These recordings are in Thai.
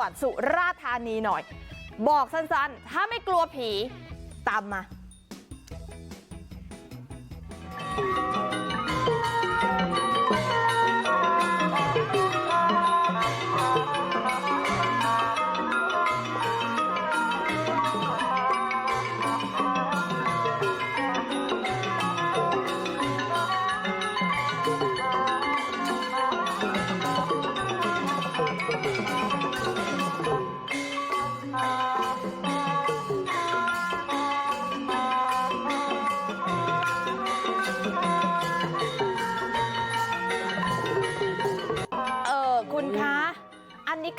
วัดสุราธานีหน่อยบอกสั้นๆถ้าไม่กลัวผีตามมา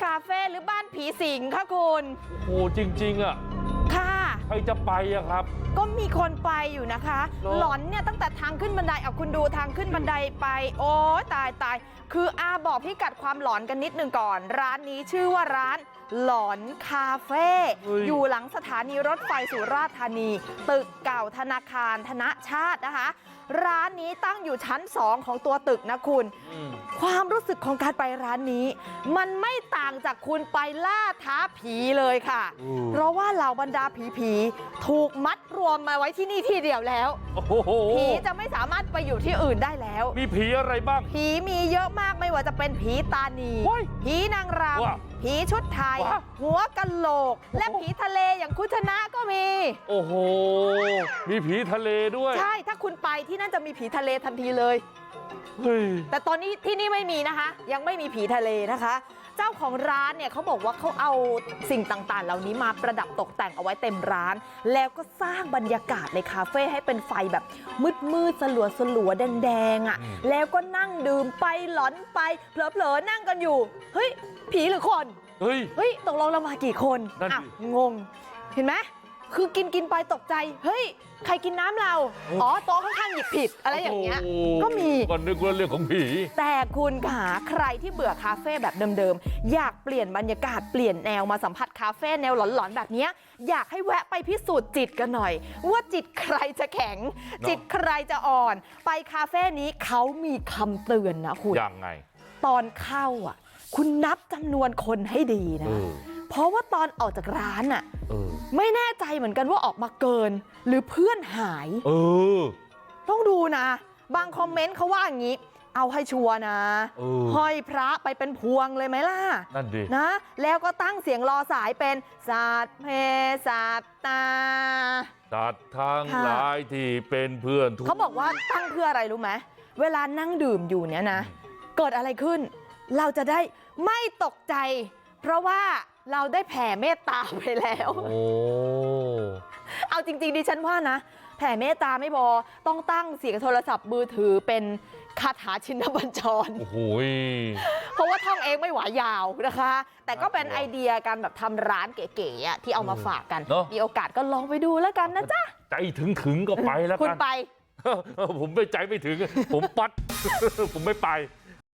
คาเฟ่หรือบ้านผีสิงคะคุณโอ้โหจริงๆอะค่ะ รจะไปอะครับ ก็มีคนไปอยู่นะคะเหรอหลอนเนี่ยตั้งแต่ทางขึ้นบันไดเอาคุณดูทางขึ้นบันไดไป โอ้ยตายตายคืออาบอกพี่กัดความหลอนกันนิดนึงก่อน ร้านนี้ชื่อว่าร้านหลอนคาเฟ่เฮ้ยอยู่หลังสถานีรถไฟสุราษฎร์ธานี ตึกเก่าธนาคารธนชาตินะคะ ร้านนี้ตั้งอยู่ชั้น2ของตัวตึกนะคุณอืมความรู้สึกของการไปร้านนี้ มันไม่ต่างจากคุณไปล่าท้าผีเลยค่ะอืมเพราะว่าเหล่าบรรดาผีผีๆถูกมัดรวมมาไว้ที่นี่ที่เดียวแล้วโอ้โหผีจะไม่สามารถไปอยู่ที่อื่นได้แล้วมีผีอะไรบ้างผีมีเยอะมากไม่ว่าจะเป็นผีตานีว้ายผีนางรว้าำ ผีชุดไทยว้าหัวกะโหลก และผีทะเลอย่างคุณชนะก็มี โอ้โห มีผีทะเลด้วย ใช่ ถ้าคุณไปที่นั่นจะมีผีทะเลทันทีเลยเฮ้ยแต่ตอนนี้ที่นี่ไม่มีนะคะ ยังไม่มีผีทะเลนะคะ เจ้าของร้านเนี่ยเขาบอกว่าเขาเอาสิ่งต่างๆ เหล่านี้มาประดับตกแต่งเอาไว้เต็มร้าน แล้วก็สร้างบรรยากาศในคาเฟ่ให้เป็นไฟแบบมืดๆสลัวสลัวๆแดงๆอะอืมแล้วก็นั่งดื่มไปหลอนไปเผลอๆนั่งกันอยู่ เฮ้ย ผีหรือคนเฮ้ยเฮ้ยตกลงเรามากี่คนนั่นดิอะงง เห็นไหมคือกินกินไปตกใจ เฮ้ย ใครกินน้ำเรา อ๋อโต๊ะข้างๆหยิบผิดอะไรอย่างเงี้ยโอ้โหก็มีก็นึกว่าเรื่องของผี แต่คุณขาใครที่เบื่อคาเฟ่แบบเดิมๆ อยากเปลี่ยนบรรยากาศเปลี่ยนแนวมาสัมผัสคาเฟ่แนวหลอนๆ แบบเนี้ยอยากให้แวะไปพิสูจน์จิตกันหน่อย ว่าจิตใครจะแข็งเนอะจิตใครจะอ่อน ไปคาเฟ่นี้เขามีคำเตือนนะคุณยังไง ตอนเข้าอะ คุณนับจำนวนคนให้ดีเอนะอเพราะว่าตอนออกจากร้านอะเออไม่แน่ใจเหมือนกันว่าออกมาเกิน หรือเพื่อนหายเออต้องดูนะ บางคอมเมนต์เขาว่าอย่างนี้ เอาให้ชัวร์นะเออห้อยพระไปเป็นพวงเลยไหมล่ะนั่นดินะ แล้วก็ตั้งเสียงรอสายเป็นสัตว์เพสัตตาสัตว์ทั้งค่ะหลายที่เป็นเพื่อนทุกเขาบอกว่าตั้งเพื่ออะไรรู้ไหมเวลานั่งดื่มอยู่เนี่ยนะ เกิดอะไรขึ้น เราจะได้ไม่ตกใจเพราะว่าเราได้แผ่เมตตาไปแล้วโอ้เอาจริงๆดิฉันว่านะแผ่เมตตาไม่พอต้องตั้งเสียงโทรศัพท์มือถือเป็นคาถาชินบัญชรโอ้โหเพราะว่าท่องเองไม่ไหวยาวนะคะ แต่ก็เป็นน่ากลัวไอเดียการแบบทำร้านเก๋ๆอะที่เอามาฝากกันเนอะมีโอกาสก็ลองไปดูแล้วกันนะจ๊ะ ใจถึงถึงๆก็ไปแล้วคุณกันไป ผมไม่ใจไม่ถึง ผมปัด ผมไม่ไป